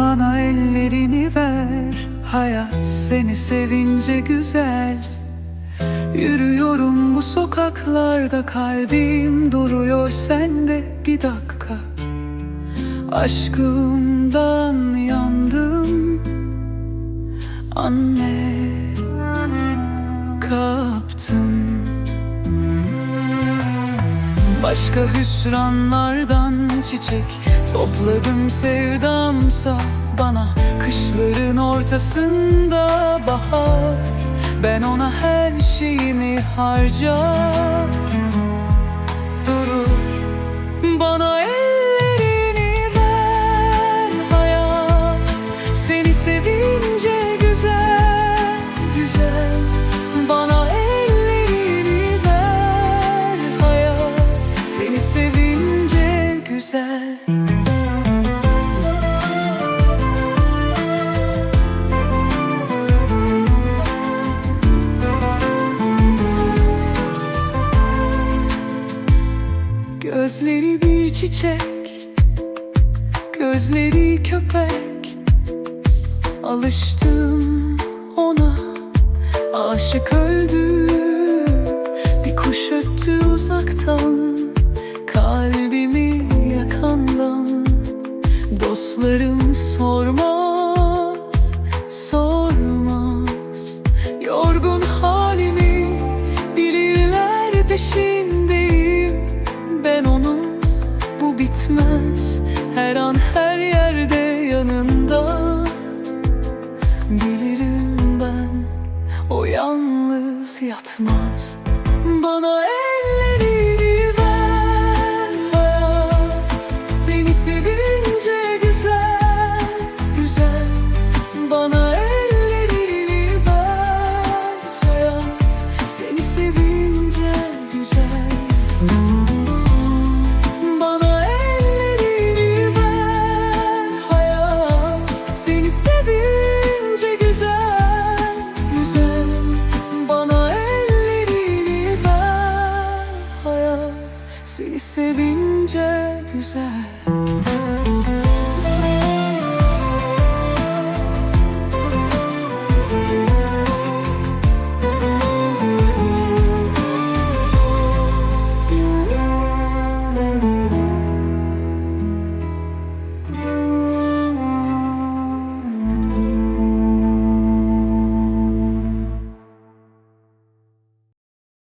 Bana ellerini ver. Hayat seni sevince güzel. Yürüyorum bu sokaklarda kalbim duruyor sende. Bir dakika. Aşkımdan yandım. Anne. Başka hüsranlardan çiçek. Topladım sevdamsa bana. Kışların ortasında bahar. Ben ona her şeyimi harcar güzel. Gözleri bir çiçek Gözleri köpek. Alıştım ona Aşık öldü Bir kuş öttü uzaktan peşindeyim. Ben onun bu bitmez. Her an her yerde yanında. Bilirim ben o yalnız yatmaz. Bana Seni sevince güzel.